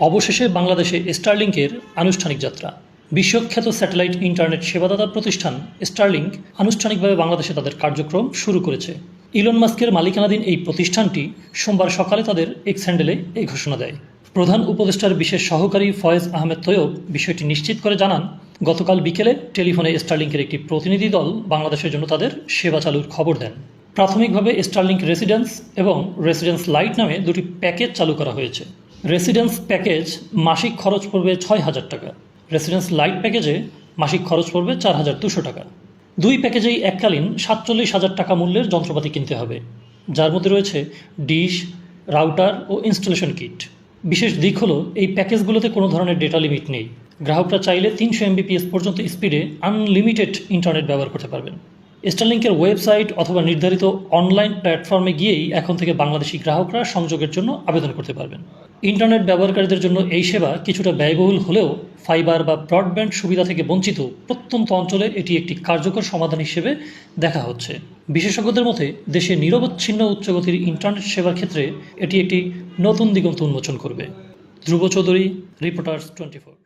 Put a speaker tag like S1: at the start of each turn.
S1: অবশেষে বাংলাদেশে স্টারলিংকের আনুষ্ঠানিক যাত্রা। বিশ্বখ্যাত স্যাটেলাইট ইন্টারনেট সেবাদাতা প্রতিষ্ঠান স্টারলিংক আনুষ্ঠানিকভাবে বাংলাদেশে তাদের কার্যক্রম শুরু করেছে। ইলন মাস্কের মালিকানাধীন এই প্রতিষ্ঠানটি সোমবার সকালে তাদের এক্স হ্যান্ডেলে এই ঘোষণা দেয়। প্রধান উপদেষ্টার বিশেষ সহকারী ফয়েজ আহমেদ তৈয়ব বিষয়টি নিশ্চিত করে জানান, গতকাল বিকেলে টেলিফোনে স্টারলিংকের একটি প্রতিনিধি দল বাংলাদেশের জন্য তাদের সেবা চালুর খবর দেন। প্রাথমিকভাবে স্টারলিংক রেসিডেন্স এবং রেসিডেন্স লাইট নামে দুটি প্যাকেজ চালু করা হয়েছে। রেসিডেন্স প্যাকেজ মাসিক খরচ পড়বে ছয় হাজার টাকা। রেসিডেন্স লাইট প্যাকেজে মাসিক খরচ পড়বে চার হাজার দুশো টাকা। দুই প্যাকেজেই এককালীন সাতচল্লিশ হাজার টাকা মূল্যের যন্ত্রপাতি কিনতে হবে। যার মধ্যে রয়েছে ডিশ রাউটার ও ইনস্টলেশন কিট বিশেষ দিক হলো, এই প্যাকেজগুলোতে কোনো ধরনের ডেটা লিমিট নেই। গ্রাহকরা চাইলে তিনশো এমবিপিএস পর্যন্ত স্পিডে আনলিমিটেড ইন্টারনেট ব্যবহার করতে পারবেন। স্টারলিংকের ওয়েবসাইট অথবা নির্ধারিত অনলাইন প্ল্যাটফর্মে গিয়েই এখন থেকে বাংলাদেশি গ্রাহকরা সংযোগের জন্য আবেদন করতে পারবেন। ইন্টারনেট ব্যবহারকারীদের জন্য এই সেবা কিছুটা ব্যয়বহুল হলেও ফাইবার বা ব্রডব্যান্ড সুবিধা থেকে বঞ্চিত প্রত্যন্ত অঞ্চলে এটি একটি কার্যকর সমাধান হিসেবে দেখা হচ্ছে। বিশেষজ্ঞদের মতে, দেশে নিরবচ্ছিন্ন উচ্চগতির ইন্টারনেট সেবার ক্ষেত্রে এটি একটি নতুন দিগন্ত উন্মোচন করবে। Dhruba Chowdhury reporters twenty four